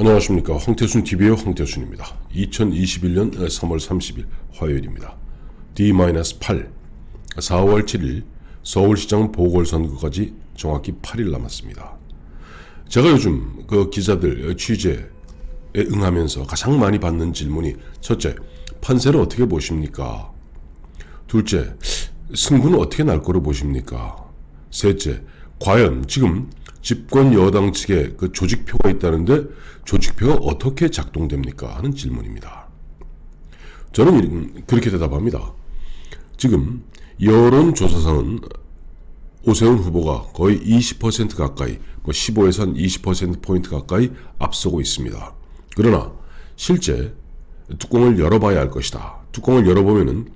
안녕하십니까 황태순 TV의 황태순입니다. 2021년 3월 30일 화요일입니다. D-8 4월 7일 서울시장 보궐선거까지 정확히 8일 남았습니다. 제가 요즘 그 기자들 취재에 응하면서 가장 많이 받는 질문이 첫째, 판세를 어떻게 보십니까? 둘째, 승부는 어떻게 날 거로 보십니까? 셋째, 과연 지금 집권 여당 측에 그 조직표가 있다는데 조직표가 어떻게 작동됩니까? 하는 질문입니다. 저는 이- 그렇게 대답합니다. 지금 여론조사상은 오세훈 후보가 거의 20% 가까이, 뭐 15에서 한 20%포인트 가까이 앞서고 있습니다. 그러나 실제 뚜껑을 열어봐야 할 것이다. 뚜껑을 열어보면은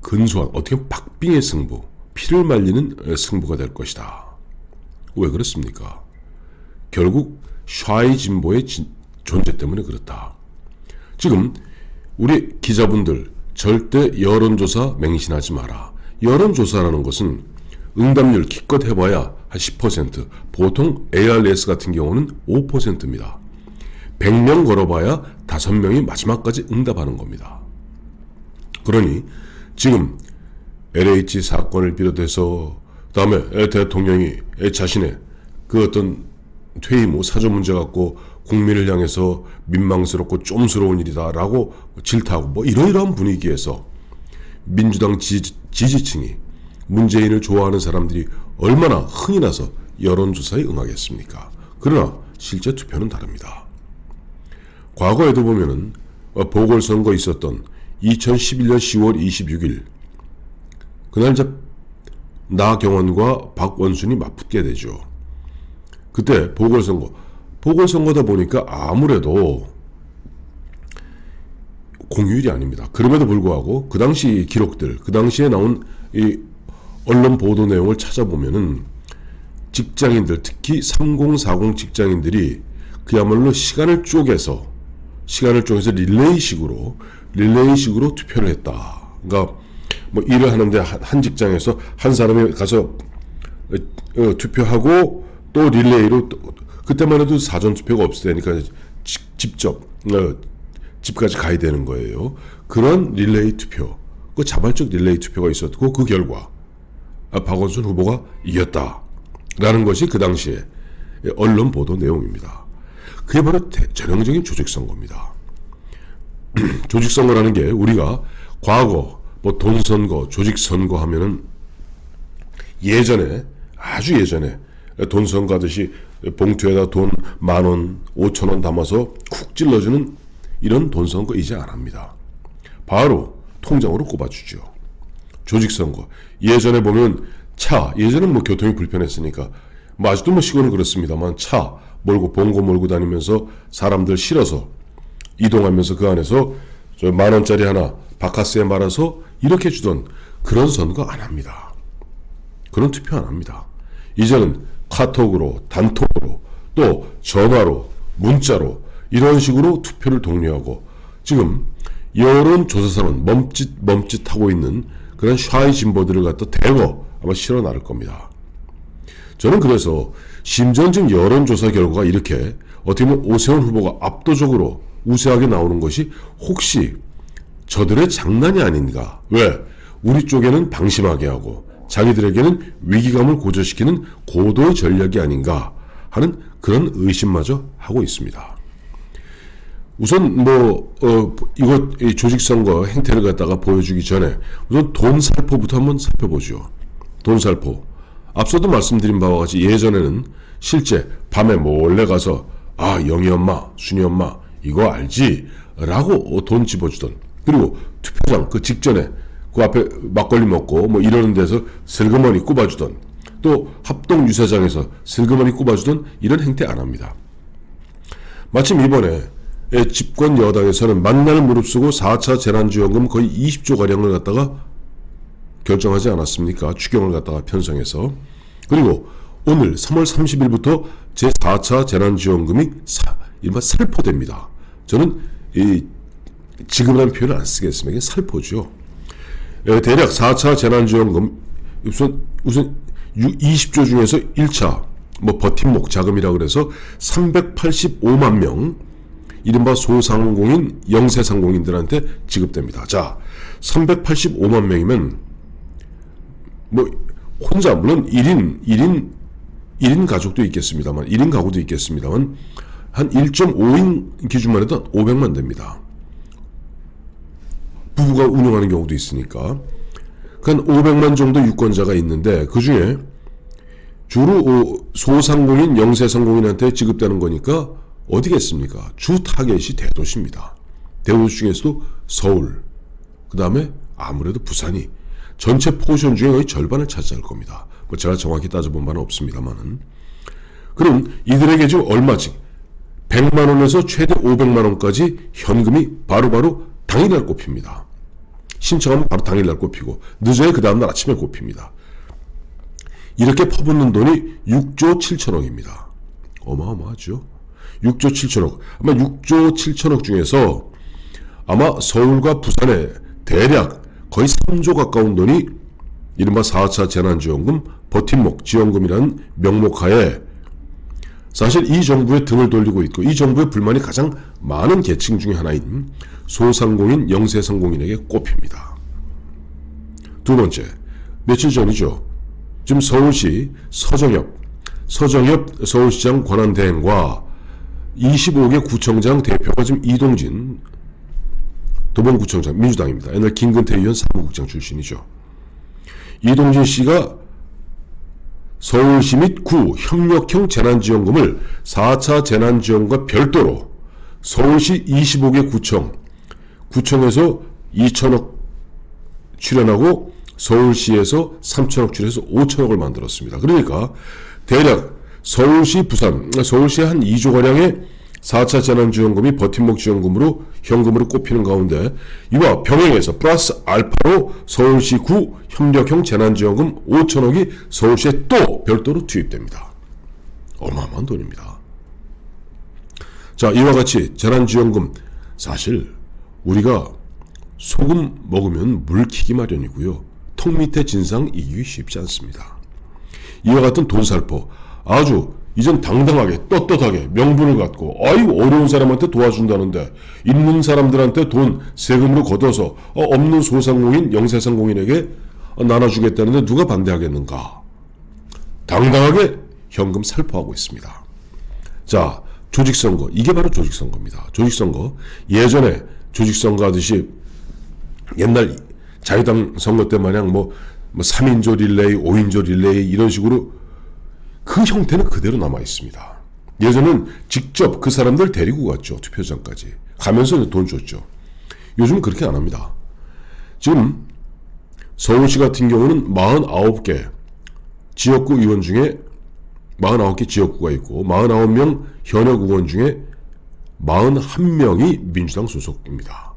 근소한, 어떻게 박빙의 승부, 피를 말리는 승부가 될 것이다. 왜 그렇습니까? 결국 샤이 진보의 진- 존재 때문에 그렇다. 지금 우리 기자분들 절대 여론조사 맹신하지 마라. 여론조사라는 것은 응답률 기껏 해봐야 한 10%, 보통 ARS 같은 경우는 5%입니다. 100명 걸어봐야 5명이 마지막까지 응답하는 겁니다. 그러니 지금 LH 사건을 비롯해서 다음에 대통령이 자신의 그 어떤 퇴임 후 사주 문제 갖고 국민을 향해서 민망스럽고 좀스러운 일이다라고 질타하고 뭐 이러이러한 분위기에서 민주당 지지, 지지층이 문재인을 좋아하는 사람들이 얼마나 흥이 나서 여론조사에 응하겠습니까? 그러나 실제 투표는 다릅니다. 과거에도 보면은 어, 보궐선거 있었던 2011년 10월 26일 그날 이제 나경원과 박원순이 맞붙게 되죠. 그때 보궐선거 보궐선거다 보니까 아무래도 공휴일이 아닙니다. 그럼에도 불구하고 그 당시 기록들, 그 당시에 나온 이 언론 보도 내용을 찾아보면은 직장인들, 특히 3040 직장인들이 그야말로 시간을 쪼개서 시간을 쪼개서 릴레이식으로 릴레이식으로 투표를 했다. 그러니까 뭐 일을 하는데 한, 한 직장에서 한 사람이 가서 어, 어, 투표하고 또 릴레이로 또, 그때만 해도 사전 투표가 없을 때니까 직- 직접 어, 집까지 가야 되는 거예요. 그런 릴레이 투표, 그 자발적 릴레이 투표가 있었고 그 결과 아, 박원순 후보가 이겼다라는 것이 그 당시에 언론 보도 내용입니다. 그게 바로 대- 전형적인 조직 선거입니다. 조직 선거라는 게 우리가 과거 뭐 돈선거, 조직선거 하면은 예전에 아주 예전에 돈선거 하듯이 봉투에다 돈 만 원, 오천 원 담아서 쿡 찔러주는 이런 돈선거 이제 안 합니다. 바로 통장으로 꼽아주죠. 조직선거. 예전에 보면 차, 예전엔 뭐 교통이 불편했으니까, 뭐 아직도 뭐 시골은 그렇습니다만 차 몰고 봉고 몰고 다니면서 사람들 실어서 이동하면서 그 안에서 저만 원짜리 하나 바카스에 말아서 이렇게 주던 그런 선거 안 합니다. 그런 투표 안 합니다. 이제는 카톡으로, 단톡으로, 또 전화로, 문자로 이런 식으로 투표를 독려하고 지금 여론조사상은 멈칫 멈칫하고 있는 그런 샤이 진보들을 갖다 대거 아마 실어 나를 겁니다. 저는 그래서 심지어 지금 여론조사 결과가 이렇게 어떻게 보면 오세훈 후보가 압도적으로 우세하게 나오는 것이 혹시 저들의 장난이 아닌가? 왜? 우리 쪽에는 방심하게 하고 자기들에게는 위기감을 고조시키는 고도의 전략이 아닌가 하는 그런 의심마저 하고 있습니다. 우선 뭐 어, 이거 이 조직 선거 행태를 갖다가 보여주기 전에 우선 돈 살포부터 한번 살펴보죠. 돈 살포. 앞서도 말씀드린 바와 같이 예전에는 실제 밤에 몰래 가서 아 영희 엄마, 순이 엄마 이거 알지? 라고 돈 집어주던 그리고 투표장 그 직전에 그 앞에 막걸리 먹고 뭐 이러는 데서 슬그머니 꼽아주던 또 합동 유세장에서 슬그머니 꼽아주던 이런 행태 안 합니다. 마침 이번에 예, 집권 여당에서는 만날 무릅쓰고 4차 재난지원금 거의 20조 가량을 갖다가 결정하지 않았습니까? 추경을 갖다가 편성해서 그리고 오늘 3월 30일부터 제 4차 재난지원금이 사, 이른바 살포됩니다. 저는 이 지금이라는 표현을 안 쓰겠습니다. 이게 살포죠. 예, 대략 4차 재난지원금 우선 우선 20조 중에서 1차 뭐 버팀목 자금이라 그래서 385만 명 이른바 소상공인 영세상공인들한테 지급됩니다. 자, 385만 명이면 뭐 혼자 물론 1인 1인 1인 가족도 있겠습니다만 1인 가구도 있겠습니다만 한 1.5인 기준만 해도 500만 됩니다. 부부가 운영하는 경우도 있으니까 한 500만 정도 유권자가 있는데 그 중에 주로 소상공인 영세상공인한테 지급되는 거니까 어디겠습니까? 주 타겟이 대도시입니다. 대도시 중에서도 서울, 그 다음에 아무래도 부산이 전체 포션 중에 거의 절반을 차지할 겁니다. 뭐 제가 정확히 따져본 바는 없습니다만은. 그럼 이들에게 지금 얼마씩 100만 원에서 최대 500만 원까지 현금이 바로바로 당일날 꼽힙니다. 신청하면 바로 당일날 꼽히고 늦어야 그 다음날 아침에 꼽힙니다. 이렇게 퍼붓는 돈이 6조 7천억입니다. 어마어마하죠. 6조 7천억. 아마 6조 7천억 중에서 아마 서울과 부산에 대략 거의 3조 가까운 돈이 이른바 4차 재난지원금 버팀목 지원금이라는 명목하에 사실 이 정부의 등을 돌리고 있고 이 정부의 불만이 가장 많은 계층 중의 하나인 소상공인 영세상공인에게 꼽힙니다. 두 번째, 며칠 전이죠. 지금 서울시 서정엽, 서정엽 서울시장 권한대행과 25개 구청장 대표가 지금 이동진 도봉구청장 민주당입니다. 옛날 김근태 의원 사무국장 출신이죠. 이동진 씨가 서울시 및 구 협력형 재난지원금을 4차 재난지원과 별도로 서울시 25개 구청, 구청에서 2천억 출연하고 서울시에서 3천억 출연해서 5천억을 만들었습니다. 그러니까 대략 서울시, 부산, 서울시 한 2조 가량의 4차 재난지원금이 버팀목 지원금으로 현금으로 꼽히는 가운데 이와 병행해서 플러스 알파로 서울시 구 협력형 재난지원금 5천억이 서울시에 또 별도로 투입됩니다. 어마어마한 돈입니다. 자, 이와 같이 재난지원금 사실 우리가 소금 먹으면 물 키기 마련이고요. 통 밑에 진상 이기기 쉽지 않습니다. 이와 같은 돈살포 아주 이젠 당당하게 떳떳하게 명분을 갖고 아이고 어려운 사람한테 도와준다는데 있는 사람들한테 돈 세금으로 걷어서 어, 없는 소상공인 영세상공인에게 어, 나눠주겠다는데 누가 반대하겠는가 당당하게 현금 살포하고 있습니다. 자 조직선거 이게 바로 조직선거입니다. 조직선거 예전에 조직 선거 하듯이 옛날 자유당 선거 때 마냥 뭐, 뭐 3인조 릴레이, 5인조 릴레이 이런 식으로 그 형태는 그대로 남아 있습니다. 예전은 직접 그 사람들 데리고 갔죠. 투표장까지. 가면서 돈 줬죠. 요즘은 그렇게 안 합니다. 지금 서울시 같은 경우는 49개 지역구 의원 중에 49개 지역구가 있고 49명 현역 의원 중에 41명이 민주당 소속입니다.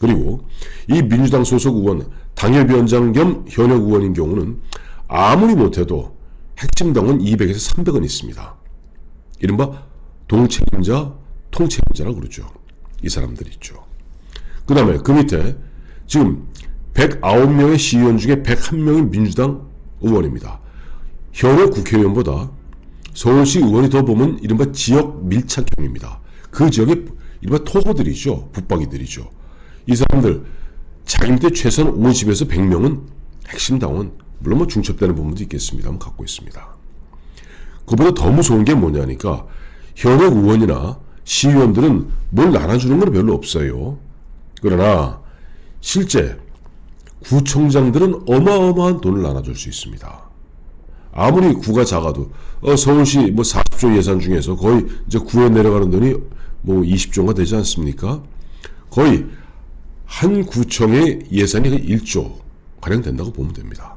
그리고 이 민주당 소속 의원 당협위원장 겸 현역 의원인 경우는 아무리 못해도 핵심 당원 200에서 300은 있습니다. 이른바 동책임자, 통책임자라고 그러죠. 이 사람들이 있죠. 그 다음에 그 밑에 지금 109명의 시의원 중에 101명이 민주당 의원입니다. 현역 국회의원보다 서울시 의원이 더 보면 이른바 지역 밀착형입니다. 그 지역의 이른바 토호들이죠. 붙박이들이죠. 이 사람들 밑에 최소한 50에서 100명은 핵심 당원 물론 뭐 중첩되는 부분도 있겠습니다만 갖고 있습니다. 그보다 더 무서운 게 뭐냐니까 현역 의원이나 시의원들은 뭘 나눠주는 건 별로 없어요. 그러나 실제 구청장들은 어마어마한 돈을 나눠줄 수 있습니다. 아무리 구가 작아도 어, 서울시 뭐 40조 예산 중에서 거의 이제 구에 내려가는 돈이 뭐 20조가 되지 않습니까? 거의 한 구청의 예산이 1조 가량 된다고 보면 됩니다.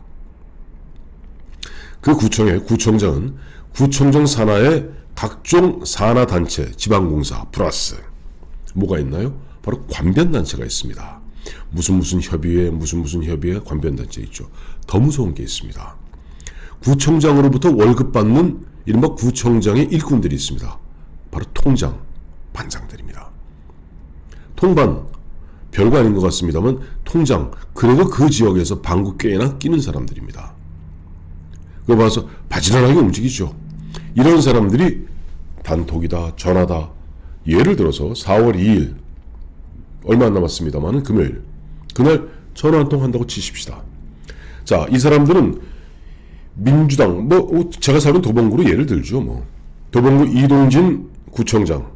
그 구청의 구청장은 구청장 산하의 각종 산하 단체, 지방공사 플러스 뭐가 있나요? 바로 관변 단체가 있습니다. 무슨 무슨 협의회, 무슨 무슨 협의회 관변 단체 있죠. 더 무서운 게 있습니다. 구청장으로부터 월급 받는 이른바 구청장의 일꾼들이 있습니다. 바로 통장, 반장들입니다. 통반 별거 아닌 것 같습니다만 통장 그래도 그 지역에서 방구 꽤나 끼는 사람들입니다. 그거 봐서 바지런하게 움직이죠. 이런 사람들이 단톡이다, 전화다. 예를 들어서 4월 2일 얼마 안 남았습니다만은 금요일 그날 전화 한 통 한다고 치십시다. 자, 이 사람들은 민주당 뭐 제가 사는 도봉구로 예를 들죠. 뭐 도봉구 이동진 구청장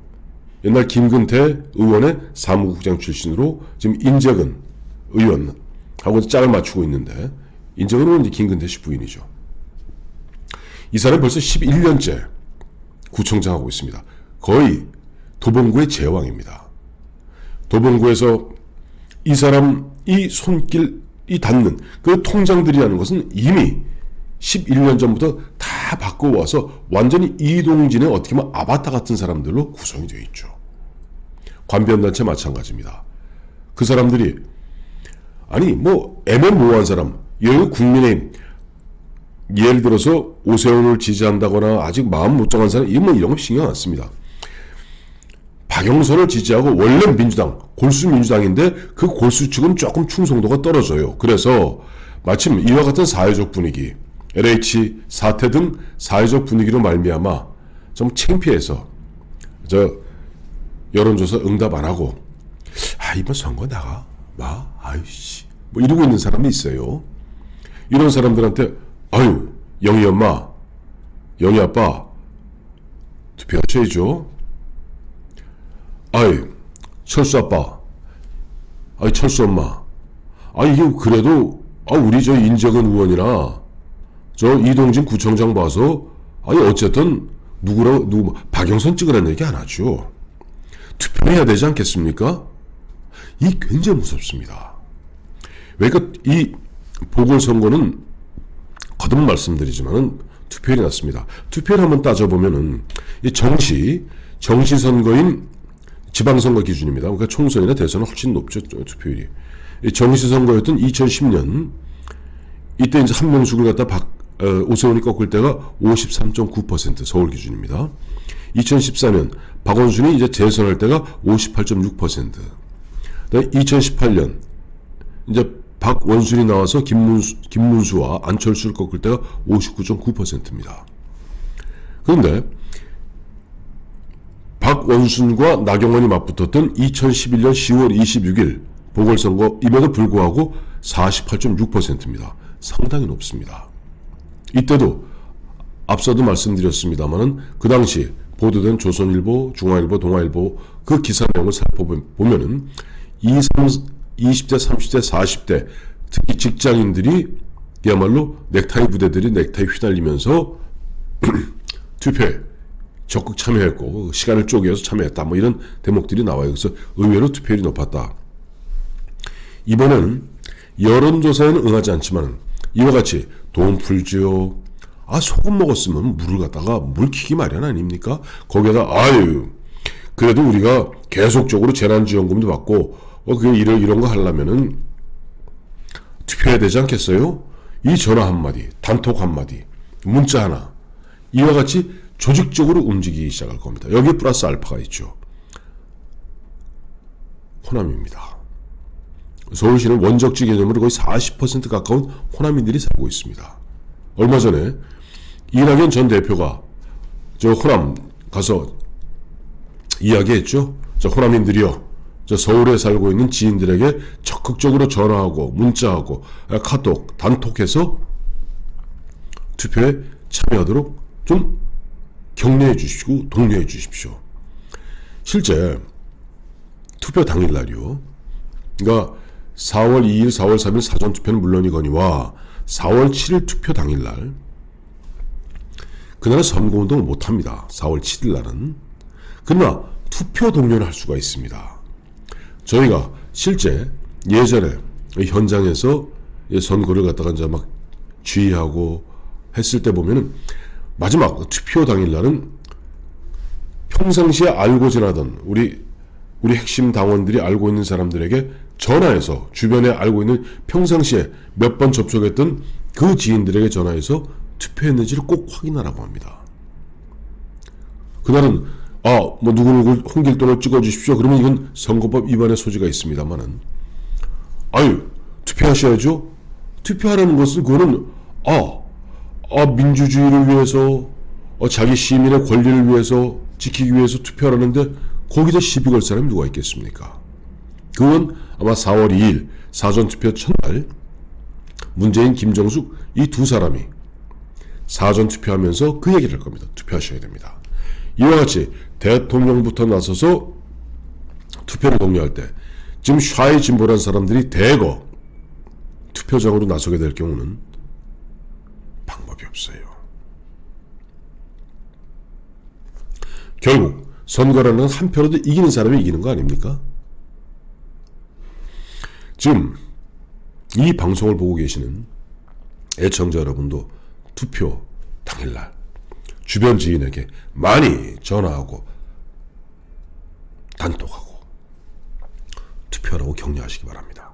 옛날 김근태 의원의 사무국장 출신으로 지금 인재근 의원하고 짝을 맞추고 있는데 인재근 의원은 이제 김근태 씨 부인이죠. 이 사람이 벌써 11년째 구청장 하고 있습니다. 거의 도봉구의 제왕입니다. 도봉구에서 이 사람 이 손길이 닿는 그 통장들이라는 것은 이미 11년 전부터 다 바꿔와서 완전히 이동진의 어떻게 보면 아바타 같은 사람들로 구성이 되어 있죠. 관변단체 마찬가지입니다. 그 사람들이 아니 뭐 애매모호한 사람 예를 국민의힘 예를 들어서 오세훈을 지지한다거나 아직 마음 못 정한 사람 이런 뭐 이런 거 신경 안 씁니다. 박영선을 지지하고 원래 민주당 골수 민주당인데 그 골수 측은 조금 충성도가 떨어져요. 그래서 마침 이와 같은 사회적 분위기 LH 사태 등 사회적 분위기로 말미암아 좀 창피해서 저 여론조사 응답 안 하고 아 이번 선거 나가 마 아이씨 뭐 이러고 있는 사람이 있어요. 이런 사람들한테 아유 영희 엄마 영희 아빠 투표하셔야죠. 아이 철수 아빠 아이 철수 엄마 아 이게 그래도 아 우리 저 인재근 의원이나 저 이동진 구청장 봐서 아니 어쨌든 누구라 누구 뭐 박영선 찍으라는 얘기 안 하죠. 투표해야 되지 않겠습니까? 이 굉장히 무섭습니다. 그러니까 이 보궐선거는 거듭 말씀드리지만은 투표율이 낮습니다. 투표율 한번 따져보면은 이 정시 정시 선거인 지방선거 기준입니다. 그러니까 총선이나 대선은 훨씬 높죠 투표율이. 이 정시 선거였던 2010년 이때 이제 한명숙을 갖다 박 어, 오세훈이 꺾을 때가 53.9% 서울 기준입니다. 2014년 박원순이 이제 재선할 때가 58.6%. 2018년 이제 박원순이 나와서 김문수, 김문수와 안철수를 꺾을 때가 59.9%입니다. 그런데 박원순과 나경원이 맞붙었던 2011년 10월 26일 보궐선거임에도 불구하고 48.6%입니다. 상당히 높습니다. 이때도 앞서도 말씀드렸습니다만은 그 당시 보도된 조선일보, 중앙일보, 동아일보 그 기사 내용을 살펴보면은 20, 20대, 30대, 40대 특히 직장인들이 그야말로 넥타이 부대들이 넥타이 휘날리면서 투표에 적극 참여했고 시간을 쪼개서 참여했다 뭐 이런 대목들이 나와요. 그래서 의외로 투표율이 높았다. 이번엔 여론조사에는 응하지 않지만 이와 같이 돈 풀지요. 아 소금 먹었으면 물을 갖다가 물키기 마련 아닙니까? 거기에다 아유 그래도 우리가 계속적으로 재난지원금도 받고 어 그게 이런 이런 거 하려면은 투표해야 되지 않겠어요? 이 전화 한 마디, 단톡 한 마디, 문자 하나 이와 같이 조직적으로 움직이기 시작할 겁니다. 여기 플러스 알파가 있죠. 호남입니다. 서울시는 원적지 개념으로 거의 40% 가까운 호남인들이 살고 있습니다. 얼마 전에 이낙연 전 대표가 저 호남 가서 이야기했죠. 저 호남인들이요. 저 서울에 살고 있는 지인들에게 적극적으로 전화하고 문자하고 카톡, 단톡해서 투표에 참여하도록 좀 격려해 주시고 독려해 주십시오. 실제 투표 당일날이요. 그러니까 4월 2일, 4월 3일 사전투표는 물론이거니와 4월 7일 투표 당일날 그날은 선거운동을 못합니다. 4월 7일날은. 그러나 투표 동료를 할 수가 있습니다. 저희가 실제 예전에 현장에서 선거를 갖다가 이제 막 주의하고 했을 때 보면은 마지막 투표 당일날은 평상시에 알고 지나던 우리 우리 핵심 당원들이 알고 있는 사람들에게 전화해서 주변에 알고 있는 평상시에 몇 번 접촉했던 그 지인들에게 전화해서 투표했는지를 꼭 확인하라고 합니다. 그날은 아, 뭐 누구누구 홍길동을 찍어 주십시오. 그러면 이건 선거법 위반의 소지가 있습니다만은 아유 투표하셔야죠. 투표하라는 것은 그거는 아, 아 민주주의를 위해서 어, 자기 시민의 권리를 위해서 지키기 위해서 투표하는데 거기다 시비 걸 사람이 누가 있겠습니까? 그건 아마 4월 2일 사전투표 첫날 문재인, 김정숙 이 두 사람이 사전투표하면서 그 얘기를 할 겁니다. 투표하셔야 됩니다. 이와 같이 대통령부터 나서서 투표를 독려할 때 지금 샤이 진보란 사람들이 대거 투표장으로 나서게 될 경우는 방법이 없어요. 결국 선거라는 건한 표라도 이기는 사람이 이기는 거 아닙니까? 지금 이 방송을 보고 계시는 애청자 여러분도 투표 당일날 주변 지인에게 많이 전화하고 단톡하고 투표하라고 격려하시기 바랍니다.